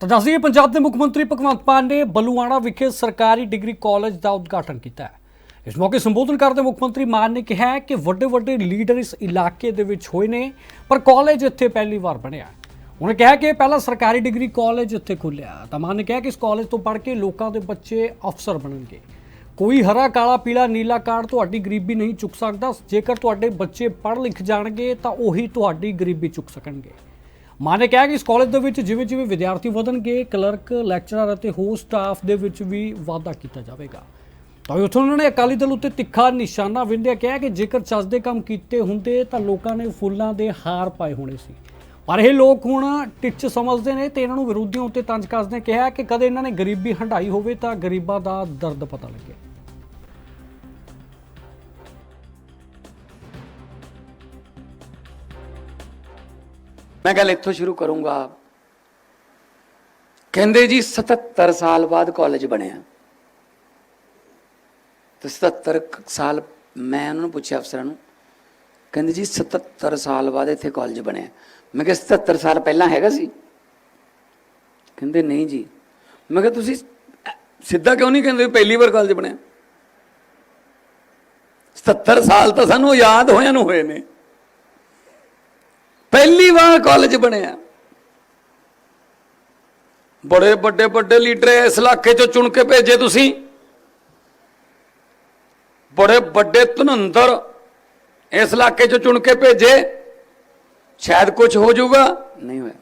ਤਾਂ ਦੱਸ ਪੰਜਾਬ ਦੇ ਮੁੱਖ ਮੰਤਰੀ ਭਗਵੰਤ ਮਾਨ ਨੇ ਬਲੂਆਣਾ ਵਿਖੇ ਸਰਕਾਰੀ ਡਿਗਰੀ ਕਾਲਜ ਦਾ ਉਦਘਾਟਨ ਕੀਤਾ ਹੈ। ਇਸ ਮੌਕੇ ਸੰਬੋਧਨ ਕਰਦੇ ਮੁੱਖ ਮੰਤਰੀ ਮਾਨ ਨੇ ਕਿਹਾ ਕਿ ਵੱਡੇ ਵੱਡੇ ਲੀਡਰ ਇਸ ਇਲਾਕੇ ਦੇ ਵਿੱਚ ਹੋਏ ਨੇ, ਪਰ ਕਾਲਜ ਇੱਥੇ ਪਹਿਲੀ ਵਾਰ ਬਣਿਆ ਉਹਨੇ ਕਿਹਾ ਕਿ ਪਹਿਲਾ ਸਰਕਾਰੀ ਡਿਗਰੀ ਕਾਲਜ ਇੱਥੇ ਖੁੱਲਿਆ ਤਾਂ ਮਾਨ ਨੇ ਕਿਹਾ ਕਿ ਇਸ ਕਾਲਜ ਤੋਂ ਪੜ੍ਹ ਕੇ ਲੋਕਾਂ ਦੇ ਬੱਚੇ ਅਫਸਰ ਬਣਨਗੇ। ਕੋਈ ਹਰਾ, ਕਾਲਾ, ਪੀਲਾ, ਨੀਲਾ ਕਾਰਡ ਤੁਹਾਡੀ ਗਰੀਬੀ ਨਹੀਂ ਚੁੱਕ ਸਕਦਾ। ਜੇਕਰ ਤੁਹਾਡੇ ਬੱਚੇ ਪੜ੍ਹ ਲਿਖ ਜਾਣਗੇ, ਤਾਂ ਉਹੀ ਤੁਹਾਡੀ ਗਰੀਬੀ ਚੁੱਕ ਸਕਣਗੇ। ਮਾਂ ਨੇ ਕਿਹਾ ਕਿ ਇਸ ਕਾਲਜ ਦੇ ਵਿੱਚ ਜਿਵੇਂ ਜਿਵੇਂ ਵਿਦਿਆਰਥੀ ਵਧਣਗੇ ਕਲਰਕ ਲੈਕਚਰਰ ਅਤੇ ਹੋਰ ਸਟਾਫ ਦੇ ਵਿੱਚ ਵੀ ਵਾਧਾ ਕੀਤਾ ਜਾਵੇਗਾ। ਤਾਂ ਉੱਥੋਂ ਉਹਨਾਂ ਨੇ ਅਕਾਲੀ ਦਲ ਉੱਤੇ ਤਿੱਖਾ ਨਿਸ਼ਾਨਾ ਵਿੰਦਿਆ ਕਿਹਾ ਕਿ ਜੇਕਰ ਚੱਜਦੇ ਕੰਮ ਕੀਤੇ ਹੁੰਦੇ ਤਾਂ ਲੋਕਾਂ ਨੇ ਫੁੱਲਾਂ ਦੇ ਹਾਰ ਪਾਏ ਹੋਣੇ ਸੀ। ਪਰ ਇਹ ਲੋਕ ਹੁਣ ਟਿੱਚ ਸਮਝਦੇ ਨੇ ਤੇ ਇਹਨਾਂ ਨੂੰ ਵਿਰੋਧੀਆਂ ਉੱਤੇ ਤੰਜ ਕੱਸਦੇ ਕਿਹਾ ਕਿ ਕਦੇ ਇਹਨਾਂ ਨੇ ਗਰੀਬੀ ਹੰਢਾਈ ਹੋਵੇ ਤਾਂ ਗਰੀਬਾਂ ਦਾ ਦਰਦ ਪਤਾ ਲੱਗੇ। ਮੈਂ ਗੱਲ ਇੱਥੋਂ ਸ਼ੁਰੂ ਕਰੂੰਗਾ। ਕਹਿੰਦੇ ਜੀ 77 ਸਾਲ ਬਾਅਦ ਕਾਲਜ ਬਣਿਆ। ਤੇ 77 ਸਾਲ ਮੈਂ ਉਹਨਾਂ ਨੂੰ ਪੁੱਛਿਆ ਅਫਸਰਾਂ ਨੂੰ, ਕਹਿੰਦੇ ਜੀ 77 ਸਾਲ ਬਾਅਦ ਇੱਥੇ ਕਾਲਜ ਬਣਿਆ। ਮੈਂ ਕਿਹਾ 77 ਸਾਲ ਪਹਿਲਾਂ ਹੈਗਾ ਸੀ? ਕਹਿੰਦੇ, ਨਹੀਂ ਜੀ। ਮੈਂ ਕਿਹਾ, ਤੁਸੀਂ ਸਿੱਧਾ ਕਿਉਂ ਨਹੀਂ ਕਹਿੰਦੇ ਪਹਿਲੀ ਵਾਰ ਕਾਲਜ ਬਣਿਆ? 77 ਸਾਲ ਤਾਂ ਸਾਨੂੰ ਯਾਦ ਹੋਇਆਂ ਨੂੰ ਹੋਏ ਨੇ। ਪਹਿਲੀ ਵਾਰ ਕਾਲਜ ਬਣਿਆ। ਬੜੇ ਵੱਡੇ ਵੱਡੇ ਲੀਡਰ ਇਸ ਇਲਾਕੇ ਚੋਂ ਚੁਣ ਕੇ ਭੇਜੇ ਤੁਸੀਂ। ਬੜੇ ਵੱਡੇ ਧਨੰਦਰ ਇਸ ਇਲਾਕੇ ਚੋਂ ਚੁਣ ਕੇ ਭੇਜੇ। ਸ਼ਾਇਦ ਕੁਝ ਹੋ ਜਾਊਗਾ, ਨਹੀਂ ਹੋਇਆ।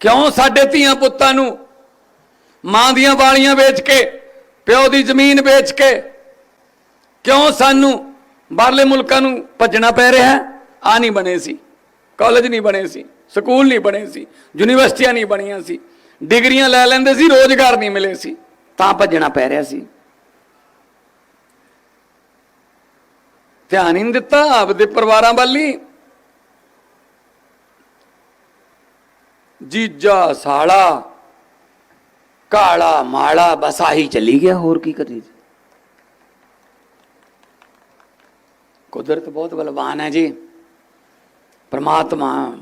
ਕਿਉਂ ਸਾਡੇ ਧੀਆਂ ਪੁੱਤਾਂ ਨੂੰ ਮਾਂ ਦੀਆਂ ਵਾਲੀਆਂ ਵੇਚ ਕੇ, ਪਿਓ ਦੀ ਜ਼ਮੀਨ ਵੇਚ ਕੇ, ਕਿਉਂ ਸਾਨੂੰ ਬਾਹਰਲੇ ਮੁਲਕਾਂ ਨੂੰ ਭੱਜਣਾ ਪੈ ਰਿਹਾ ਹੈ? ਆ ਨਹੀਂ ਬਣੇ ਸੀ। ਕਾਲਜ ਨਹੀਂ ਬਣੇ ਸੀ, ਸਕੂਲ ਨਹੀਂ ਬਣੇ ਸੀ, ਯੂਨੀਵਰਸਿਟੀਆਂ ਨਹੀਂ ਬਣੀਆਂ ਸੀ। ਡਿਗਰੀਆਂ ਲੈ ਲੈਂਦੇ ਸੀ, ਰੋਜ਼ਗਾਰ ਨਹੀਂ ਮਿਲੇ ਸੀ। ਤਾਂ ਭੱਜਣਾ ਪੈ ਰਿਹਾ ਸੀ। ਧਿਆਨ ਹੀ ਨਹੀਂ ਦਿੱਤਾ ਆਪਦੇ ਪਰਿਵਾਰਾਂ ਵੱਲ ਹੀ। ਜੀਜਾ, ਸਾਲਾ, ਕਾਲਾ, ਮਾਲਾ, ਬਸ ਆਹੀ ਚੱਲੀ ਗਿਆ, ਹੋਰ ਕੀ ਕਰੀ ਕੁਦਰਤ ਬਹੁਤ ਬਲਵਾਨ ਹੈ ਜੀ। ਪ੍ਰਮਾਤਮਾ।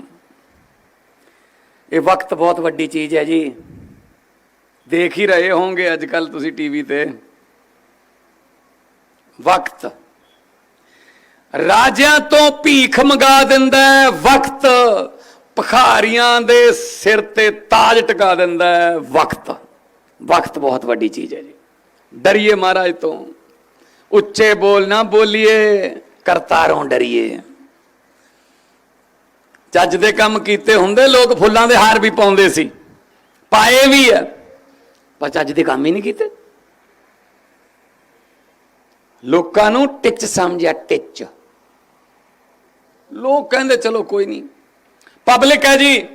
ਇਹ ਵਕਤ ਬਹੁਤ ਵੱਡੀ ਚੀਜ਼ ਹੈ ਜੀ। ਦੇਖ ਹੀ ਰਹੇ ਹੋਵੋਗੇ ਅੱਜ ਕੱਲ ਤੁਸੀਂ ਟੀਵੀ ਤੇ। ਵਕਤ। ਰਾਜਿਆਂ ਤੋਂ ਭੀਖ ਮੰਗਾ ਦਿੰਦਾ ਹੈ, ਵਕਤ। ਭਖਾਰੀਆਂ ਦੇ ਸਿਰ ਤੇ ਤਾਜ ਟਿਕਾ ਦਿੰਦਾ ਹੈ, ਵਕਤ। ਵਕਤ ਬਹੁਤ ਵੱਡੀ ਚੀਜ਼ ਹੈ ਜੀ। ਡਰੀਏ ਮਹਾਰਾਜ ਤੋਂ। ਉੱਚੇ ਬੋਲ ਨਾ ਬੋਲੀਏ, ਕਰਤਾਰੋਂ ਡਰੀਏ। ਚੱਜ ਦੇ ਕੰਮ ਕੀਤੇ ਹੁੰਦੇ, ਲੋਕ ਫੁੱਲਾਂ ਦੇ ਹਾਰ ਵੀ ਪਾਉਂਦੇ ਸੀ। ਪਾਏ ਵੀ ਆ, ਪਰ ਚੱਜ ਦੇ ਕੰਮ ਹੀ ਨਹੀਂ ਕੀਤੇ। ਲੋਕਾਂ ਨੂੰ ਟਿੱਚ ਸਮਝਿਆ, ਟਿੱਚ। ਲੋਕ ਕਹਿੰਦੇ, ਚਲੋ ਕੋਈ ਨਹੀਂ। ਪਬਲਿਕ ਹੈ ਜੀ,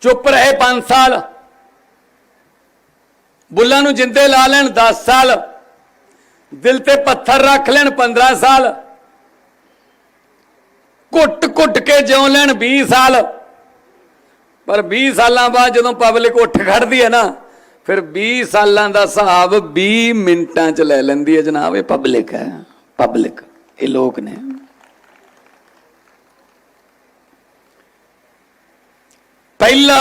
ਚੁੱਪ ਰਹੇ 5 ਸਾਲ। ਬੁੱਲਾਂ ਨੂੰ ਜਿੰਦੇ ਲਾ ਲੈਣ 10 ਸਾਲ। ਦਿਲ ਤੇ ਪੱਥਰ ਰੱਖ ਲੈਣ 15 ਸਾਲ। ਘੁੱਟ ਘੁੱਟ ਕੇ ਜਿਉਂ ਲੈਣ 20 ਸਾਲ। ਪਰ 20 ਸਾਲਾਂ ਬਾਅਦ ਜਦੋਂ ਪਬਲਿਕ ਉੱਠ ਖੜਦੀ ਹੈ ਨਾ, ਫਿਰ 20 ਸਾਲਾਂ ਦਾ ਹਿਸਾਬ 20 ਮਿੰਟਾਂ ਚ ਲੈ ਲੈਂਦੀ ਹੈ ਜਨਾਬ। ਇਹ ਪਬਲਿਕ ਹੈ ਪਬਲਿਕ ਇਹ ਲੋਕ ਨੇ। ਪਹਿਲਾ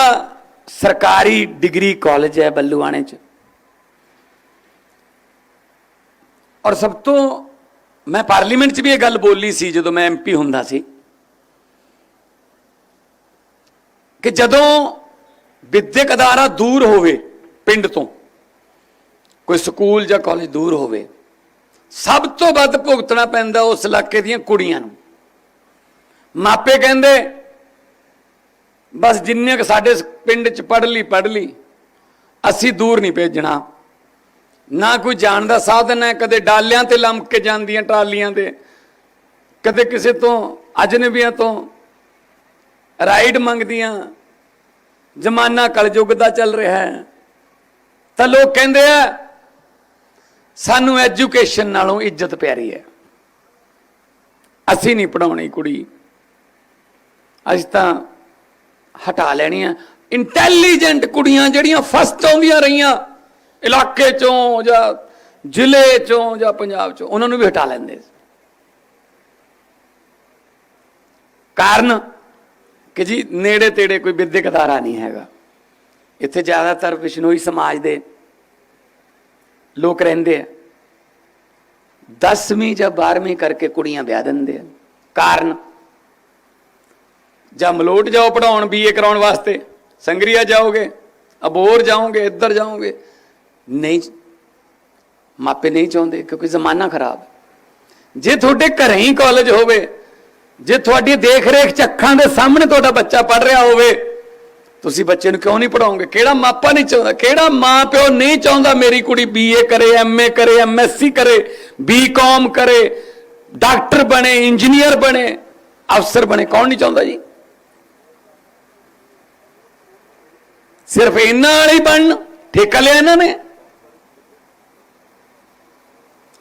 ਸਰਕਾਰੀ ਡਿਗਰੀ ਕਾਲਜ ਹੈ ਬੱਲੂਆਣੇ ਚ। ਔਰ ਸਭ ਤੋਂ ਮੈਂ ਪਾਰਲੀਮੈਂਟ 'ਚ ਵੀ ਇਹ ਗੱਲ ਬੋਲੀ ਸੀ ਜਦੋਂ ਮੈਂ ਐਮਪੀ ਹੁੰਦਾ ਸੀ। ਕਿ ਜਦੋਂ ਵਿਦਿਅਕ ਅਦਾਰਾ ਦੂਰ ਹੋਵੇ ਪਿੰਡ ਤੋਂ, ਕੋਈ ਸਕੂਲ ਜਾਂ ਕਾਲਜ ਦੂਰ ਹੋਵੇ, ਸਭ ਤੋਂ ਵੱਧ ਭੁਗਤਣਾ ਪੈਂਦਾ ਉਸ ਇਲਾਕੇ ਦੀਆਂ ਕੁੜੀਆਂ ਨੂੰ। ਮਾਪੇ ਕਹਿੰਦੇ, ਬਸ ਜਿੰਨੇ ਕ ਸਾਡੇ ਪਿੰਡ 'ਚ ਪੜ੍ਹ ਲਈ ਪੜ੍ਹ ਲਈ, ਅਸੀਂ ਦੂਰ ਨਹੀਂ ਭੇਜਣਾ। ਨਾ ਕੋਈ ਜਾਣ ਦਾ ਸਾਧਨ ਹੈ, ਕਦੇ ਡਾਲਿਆਂ ਤੇ ਲੰਮਕ ਕੇ ਜਾਂਦੀਆਂ ਟਰਾਲੀਆਂ ਤੇ ਕਦੇ ਕਿਸੇ ਤੋਂ, ਅਜਨਬੀਆਂ ਤੋਂ, ਰਾਈਡ ਮੰਗਦੀਆਂ ਜ਼ਮਾਨਾ ਕਲਯੁੱਗ ਦਾ ਚੱਲ ਰਿਹਾ ਹੈ। ਤਾਂ ਲੋਕ ਕਹਿੰਦੇ ਆ, ਸਾਨੂੰ ਐਜੂਕੇਸ਼ਨ ਨਾਲੋਂ ਇੱਜ਼ਤ ਪਿਆਰੀ ਹੈ। ਅਸੀਂ ਨਹੀਂ ਪੜਾਉਣੀ ਕੁੜੀ। ਅਸੀਂ ਤਾਂ ਹਟਾ ਲੈਣੀ ਲੈਣੀਆਂ ਇੰਟੈਲੀਜੈਂਟ ਕੁੜੀਆਂ ਜਿਹੜੀਆਂ ਫਸਟ ਆਉਂਦੀਆਂ ਰਹੀਆਂ, ਇਲਾਕੇ ਚੋਂ ਜਾਂ ਜ਼ਿਲ੍ਹੇ ਚੋਂ ਜਾਂ ਪੰਜਾਬ ਚੋਂ, ਉਹਨਾਂ ਨੂੰ ਵੀ ਹਟਾ ਲੈਂਦੇ ਕਾਰਨ ਕਿ ਜੀ ਨੇੜੇ ਤੇੜੇ ਕੋਈ ਵਿਦਿਅਕ ਅਦਾਰਾ ਨਹੀਂ ਹੈਗਾ। ਇੱਥੇ ਜ਼ਿਆਦਾਤਰ ਬਿਸ਼ਨੋਈ ਸਮਾਜ ਦੇ ਲੋਕ ਰਹਿੰਦੇ ਆ। 10ਵੀਂ ਜਾਂ 12ਵੀਂ ਕਰਕੇ ਕੁੜੀਆਂ ਵਿਆਹ ਦਿੰਦੇ ਆ। ਕਾਰਨ? ਜਾਂ ਮਲੋਟ ਜਾਓ ਪੜਾਉਣ ਬੀਏ ਕਰਾਉਣ ਵਾਸਤੇ, ਸੰਗਰੀਆ ਜਾਓਗੇ, ਅਬੋਰ ਜਾਓਗੇ, ਇੱਧਰ ਜਾਓਗੇ। ਨਹੀਂ, ਮਾਪੇ ਨਹੀਂ ਚਾਹੁੰਦੇ ਕਿਉਂਕਿ ਜ਼ਮਾਨਾ ਖਰਾਬ। ਜੇ ਤੁਹਾਡੇ ਘਰੇ ਹੀ ਕਾਲਜ ਹੋਵੇ ਜੇ ਤੁਹਾਡੀ ਦੇਖ ਰੇਖ ਚ ਅੱਖਾਂ ਦੇ ਸਾਹਮਣੇ ਤੁਹਾਡਾ ਬੱਚਾ ਪੜ ਰਿਹਾ ਹੋਵੇ, ਤੁਸੀਂ ਬੱਚੇ ਨੂੰ ਕਿਉਂ ਨਹੀਂ ਪੜਾਓਗੇ ਕਿਹੜਾ ਮਾਪਾ ਨਹੀਂ ਚਾਹੁੰਦਾ? ਕਿਹੜਾ ਮਾਂ ਪਿਓ ਨਹੀਂ ਚਾਹੁੰਦਾ ਮੇਰੀ ਕੁੜੀ ਬੀਏ ਕਰੇ ਐਮਏ ਕਰੇ ਐਮਐਸਸੀ ਕਰੇ ਬੀਕਾਮ ਕਰੇ, ਡਾਕਟਰ ਬਣੇ, ਇੰਜੀਨੀਅਰ ਬਣੇ, ਅਫਸਰ ਬਣੇ, ਕੌਣ ਨਹੀਂ ਚਾਹੁੰਦਾ ਜੀ? ਸਿਰਫ ਇਹਨਾਂ ਵਾਲੇ ਹੀ ਬਣਨ, ਠੇਕਾ ਲਿਆ ਇਹਨਾਂ ਨੇ।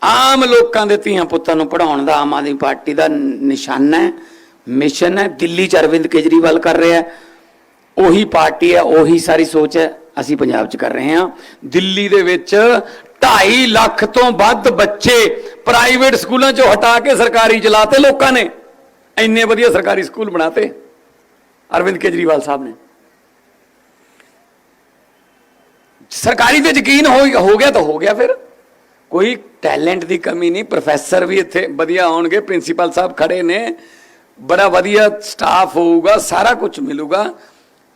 ਆਮ ਲੋਕਾਂ ਦੇ ਧੀਆਂ ਪੁੱਤਾਂ ਨੂੰ ਪੜਾਉਣ ਦਾ ਆਮ ਆਦਮੀ ਪਾਰਟੀ ਦਾ ਨਿਸ਼ਾਨਾ ਹੈ, ਮਿਸ਼ਨ ਹੈ, ਦਿੱਲੀ ਚ ਅਰਵਿੰਦ ਕੇਜਰੀਵਾਲ ਕਰ ਰਿਹਾ ਉਹੀ ਪਾਰਟੀ ਹੈ, ਉਹੀ ਸਾਰੀ ਸੋਚ ਹੈ, ਅਸੀਂ ਪੰਜਾਬ ਚ ਕਰ ਰਹੇ ਹਾਂ। ਦਿੱਲੀ ਦੇ ਵਿੱਚ 2.5 ਲੱਖ ਤੋਂ ਵੱਧ ਬੱਚੇ ਪ੍ਰਾਈਵੇਟ ਸਕੂਲਾਂ ਚੋਂ ਹਟਾ ਕੇ ਸਰਕਾਰੀ ਚਲਾਤੇ ਲੋਕਾਂ ਨੇ। ਇੰਨੇ ਵਧੀਆ ਸਰਕਾਰੀ ਸਕੂਲ ਬਣਾਤੇ, ਅਰਵਿੰਦ ਕੇਜਰੀਵਾਲ ਸਾਹਿਬ ਨੇ। ਸਰਕਾਰੀ ਤੇ ਯਕੀਨ ਹੋ ਹੋ ਗਿਆ ਤਾਂ ਹੋ ਗਿਆ ਫਿਰ। ਕੋਈ ਟੈਲੈਂਟ ਦੀ ਕਮੀ ਨਹੀਂ ਪ੍ਰੋਫੈਸਰ ਵੀ ਇੱਥੇ ਵਧੀਆ ਆਉਣਗੇ ਪ੍ਰਿੰਸੀਪਲ ਸਾਹਿਬ ਖੜੇ ਨੇ ਬੜਾ ਵਧੀਆ ਸਟਾਫ ਹੋਊਗਾ ਸਾਰਾ ਕੁਝ ਮਿਲੂਗਾ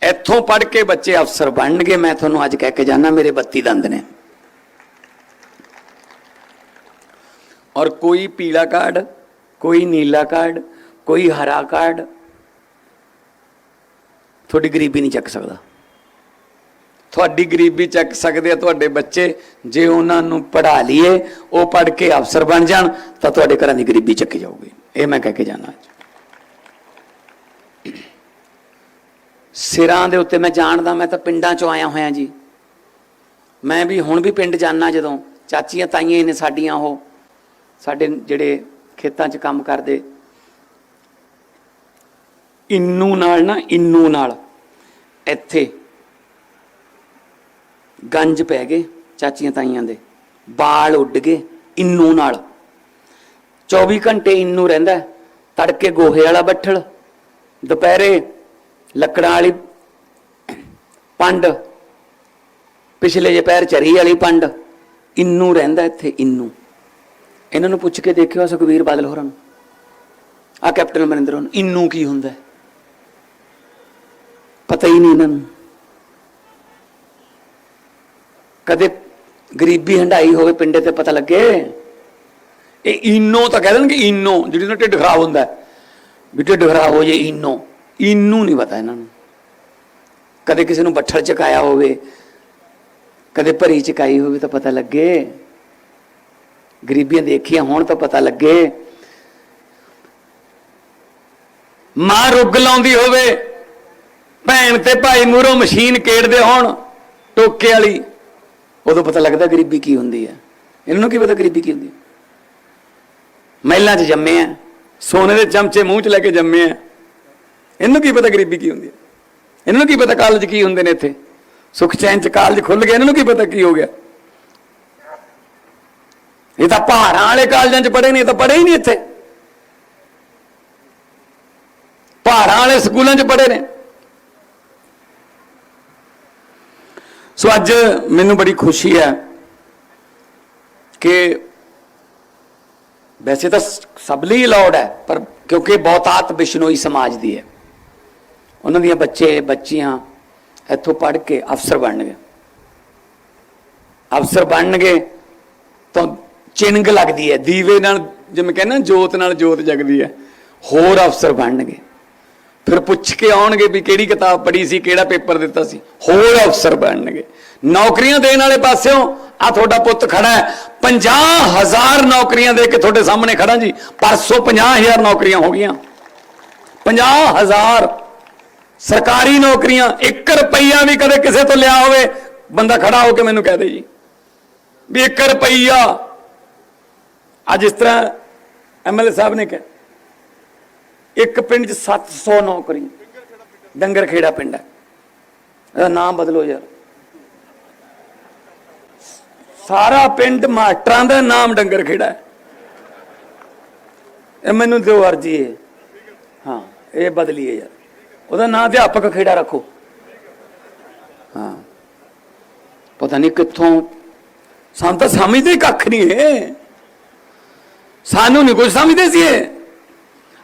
ਇੱਥੋਂ ਪੜ੍ਹ ਕੇ ਬੱਚੇ ਅਫਸਰ ਬਣਨਗੇ ਮੈਂ ਤੁਹਾਨੂੰ ਅੱਜ ਕਹਿ ਕੇ ਜਾਣਾ ਮੇਰੇ 32 ਦੰਦ ਨੇ ਔਰ ਕੋਈ ਪੀਲਾ ਕਾਰਡ ਕੋਈ ਨੀਲਾ ਕਾਰਡ ਕੋਈ ਹਰਾ ਕਾਰਡ ਤੁਹਾਡੀ ਗਰੀਬੀ ਨਹੀਂ ਚੱਕ ਸਕਦਾ ਤੁਹਾਡੀ ਗਰੀਬੀ ਚੱਕ ਸਕਦੇ ਆ ਤੁਹਾਡੇ ਬੱਚੇ, ਜੇ ਉਹਨਾਂ ਨੂੰ ਪੜ੍ਹਾ ਲਈਏ, ਉਹ ਪੜ੍ਹ ਕੇ ਅਫਸਰ ਬਣ ਜਾਣ, ਤਾਂ ਤੁਹਾਡੇ ਘਰਾਂ ਦੀ ਗਰੀਬੀ ਚੱਕੀ ਜਾਊਗੀ। ਇਹ ਮੈਂ ਕਹਿ ਕੇ ਜਾਣਾ ਅੱਜ। ਸਿਰਾਂ ਦੇ ਉੱਤੇ ਮੈਂ ਜਾਣਦਾ, ਮੈਂ ਤਾਂ ਪਿੰਡਾਂ ਚੋਂ ਆਇਆ ਹੋਇਆ ਜੀ। ਮੈਂ ਵੀ ਹੁਣ ਵੀ ਪਿੰਡ ਜਾਣਾ ਜਦੋਂ, ਚਾਚੀਆਂ ਤਾਈਆਂ ਹੀ ਨੇ ਸਾਡੀਆਂ ਉਹ, ਸਾਡੇ ਜਿਹੜੇ ਖੇਤਾਂ 'ਚ ਕੰਮ ਕਰਦੇ। ਇੰਨੂ ਨਾਲ ਨਾ, ਇੰਨੂ ਨਾਲ, ਇੱਥੇ ਗੰਜ ਪੈ ਗਏ ਚਾਚੀਆਂ ਤਾਈਆਂ ਦੇ, ਬਾਲ ਉੱਡ ਗਏ ਇੰਨੂ ਨਾਲ। 24 ਘੰਟੇ ਇੰਨੂ ਰਹਿੰਦਾ ਤੜਕੇ ਗੋਹੇ ਵਾਲਾ ਬੱਠਲ, ਦੁਪਹਿਰੇ ਲੱਕੜਾਂ ਵਾਲੀ ਪੰਡ, ਪਿਛਲੇ ਜੇ ਪੈਰ ਚਰੀ ਵਾਲੀ ਪੰਡ, ਇੰਨੂ ਰਹਿੰਦਾ ਇੱਥੇ ਇੰਨੂ। ਇਹਨਾਂ ਨੂੰ ਪੁੱਛ ਕੇ ਦੇਖਿਓ ਸੁਖਵੀਰ ਬਾਦਲ ਹੋਰਾਂ ਨੂੰ। ਆ ਕੈਪਟਨ ਅਮਰਿੰਦਰ ਨੂੰ, ਇੰਨੂ ਕੀ ਹੁੰਦਾ ਪਤਾ ਹੀ ਨਹੀਂ ਇਹਨਾਂ ਨੂੰ। ਕਦੇ ਗਰੀਬੀ ਹੰਡਾਈ ਹੋਵੇ ਪਿੰਡੇ ਤੇ ਪਤਾ ਲੱਗੇ? ਇਹ ਇਨੋ ਤਾਂ ਕਹਿ ਦੇਣਗੇ ਇਨੋ, ਜਿਹੜੀ ਨਾ ਢਿੱਡ ਖਰਾਬ ਹੁੰਦਾ ਵੀ ਢਿੱਡ ਖਰਾਬ ਹੋ ਜੇ ਇਨੋ। ਇਨੂ ਨਹੀਂ ਪਤਾ ਇਹਨਾਂ ਨੂੰ। ਕਦੇ ਕਿਸੇ ਨੂੰ ਬੱਠਲ ਚਕਾਇਆ ਹੋਵੇ, ਕਦੇ ਭਰੀ ਚਕਾਈ ਹੋਵੇ ਤਾਂ ਪਤਾ ਲੱਗੇ। ਗਰੀਬੀਆਂ ਦੇਖੀਆਂ ਹੋਣ ਤਾਂ ਪਤਾ ਲੱਗੇ। ਮਾਂ ਰੁੱਗ ਲਾਉਂਦੀ ਹੋਵੇ, ਭੈਣ ਤੇ ਭਾਈ ਮੂਹਰੋਂ ਮਸ਼ੀਨ ਕੇੜਦੇ ਹੋਣ, ਟੋਕੇ ਵਾਲੀ। ਉਦੋਂ ਪਤਾ ਲੱਗਦਾ ਗਰੀਬੀ ਕੀ ਹੁੰਦੀ ਹੈ। ਇਹਨਾਂ ਨੂੰ ਕੀ ਪਤਾ ਗਰੀਬੀ ਕੀ ਹੁੰਦੀ ਮਹਿਲਾਂ 'ਚ ਜੰਮੇ ਆ, ਸੋਨੇ ਦੇ ਚਮਚੇ ਮੂੰਹ 'ਚ ਲੈ ਕੇ ਜੰਮੇ ਆ। ਇਹਨੂੰ ਕੀ ਪਤਾ ਗਰੀਬੀ ਕੀ ਹੁੰਦੀ ਹੈ? ਇਹਨਾਂ ਨੂੰ ਕੀ ਪਤਾ ਕਾਲਜ ਕੀ ਹੁੰਦੇ ਨੇ ਇੱਥੇ? ਸੁਖ ਚੈਨ 'ਚ ਕਾਲਜ ਖੁੱਲ ਗਿਆ, ਇਹਨਾਂ ਨੂੰ ਕੀ ਪਤਾ ਕੀ ਹੋ ਗਿਆ? ਇਹ ਤਾਂ ਪਹਾੜਾਂ ਵਾਲੇ ਕਾਲਜਾਂ 'ਚ ਪੜ੍ਹੇ ਨਹੀਂ ਇਹ ਤਾਂ ਪੜ੍ਹੇ ਹੀ ਨਹੀਂ ਇੱਥੇ। ਪਹਾੜਾਂ ਵਾਲੇ ਸਕੂਲਾਂ 'ਚ ਪੜ੍ਹੇ ਨੇ। ਸੋ ਅੱਜ ਮੈਨੂੰ ਬੜੀ ਖੁਸ਼ੀ ਹੈ ਕਿ ਵੈਸੇ ਤਾਂ ਸਭ ਲਈ ਅਲਾਉਡ ਹੈ, ਪਰ ਕਿਉਂਕਿ ਬਹੁਤਾਤ ਬਿਸ਼ਨੋਈ ਸਮਾਜ ਦੀ ਹੈ। ਉਹਨਾਂ ਦੀਆਂ ਬੱਚੇ, ਬੱਚੀਆਂ ਇੱਥੋਂ ਪੜ੍ਹ ਕੇ ਅਫਸਰ ਬਣਨਗੇ। ਅਫਸਰ ਬਣਨਗੇ ਤਾਂ ਚਿੰਗ ਲੱਗਦੀ ਹੈ, ਦੀਵੇ ਨਾਲ ਜਿਵੇਂ ਕਹਿੰਦੇ ਨਾ, ਜੋਤ ਨਾਲ ਜੋਤ ਜਗਦੀ ਹੈ, ਹੋਰ ਅਫਸਰ ਬਣਨਗੇ। ਫਿਰ ਪੁੱਛ ਕੇ ਆਉਣਗੇ ਵੀ ਕਿਹੜੀ ਕਿਤਾਬ ਪੜ੍ਹੀ ਸੀ, ਕਿਹੜਾ ਪੇਪਰ ਦਿੱਤਾ ਸੀ। ਹੋਰ ਅਫਸਰ ਬਣਨਗੇ। ਨੌਕਰੀਆਂ ਦੇਣ ਵਾਲੇ ਪਾਸਿਓਂ ਆ ਤੁਹਾਡਾ ਪੁੱਤ ਖੜਾ ਹੈ। 50000 ਨੌਕਰੀਆਂ ਦੇ ਕੇ ਤੁਹਾਡੇ ਸਾਹਮਣੇ ਖੜਾ ਜੀ। ਪਰਸੋਂ 50000 ਨੌਕਰੀਆਂ ਹੋ ਗਈਆਂ। 50000 ਸਰਕਾਰੀ ਨੌਕਰੀਆਂ 1 ਰੁਪਈਆ ਵੀ ਕਦੇ ਕਿਸੇ ਤੋਂ ਲਿਆ ਹੋਵੇ, ਬੰਦਾ ਖੜਾ ਹੋ ਕੇ ਮੈਨੂੰ ਕਹਿ ਦੇ ਜੀ। ਵੀ 1 ਰੁਪਈਆ। ਅੱਜ ਇਸ ਤਰ੍ਹਾਂ ਐਮਐਲਏ ਸਾਹਿਬ ਨੇ ਕਿਹਾ ਇੱਕ ਪਿੰਡ 'ਚ 700 ਨੌਕਰੀ। ਡੰਗਰ ਖੇੜਾ ਪਿੰਡ ਹੈ। ਇਹਦਾ ਨਾਮ ਬਦਲੋ ਯਾਰ। ਸਾਰਾ ਪਿੰਡ ਮਾਸਟਰਾਂ ਦਾ ਨਾਮ ਡੰਗਰ ਖੇੜਾ ਹੈ। ਇਹ ਮੈਨੂੰ ਦਿਓ ਅਰਜੀ ਹੈ ਹਾਂ, ਇਹ ਬਦਲੀਏ ਯਾਰ। ਉਹਦਾ ਨਾਂ ਅਧਿਆਪਕ ਖੇੜਾ ਰੱਖੋ। ਹਾਂ। ਪਤਾ ਨਹੀਂ ਕਿੱਥੋਂ। ਸਾਨੂੰ ਤਾਂ ਸਮਝਦੇ ਕੱਖ ਨਹੀਂ ਹੈ ਸਾਨੂੰ ਨਹੀਂ ਕੁਝ ਸਮਝਦੇ ਸੀ ਇਹ।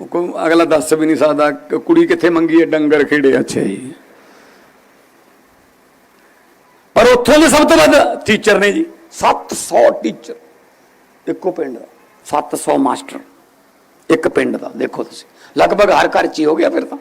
ਕੋਈ ਅਗਲਾ ਦੱਸ ਵੀ ਨਹੀਂ ਸਕਦਾ ਕਿ ਕੁੜੀ ਕਿੱਥੇ ਮੰਗੀ ਹੈ, ਡੰਗਰ ਖੇੜੇ ਅੱਛਾ ਜੀ। ਪਰ ਉੱਥੋਂ ਦੇ ਸਭ ਤੋਂ ਵੱਧ ਟੀਚਰ ਨੇ ਜੀ 700 ਟੀਚਰ ਇੱਕੋ ਪਿੰਡ ਦਾ 700 ਮਾਸਟਰ ਇੱਕ ਪਿੰਡ ਦਾ, ਦੇਖੋ ਤੁਸੀਂ। ਲਗਭਗ ਹਰ ਘਰ ਚ ਹੀ ਹੋ ਗਿਆ ਫਿਰ ਤਾਂ।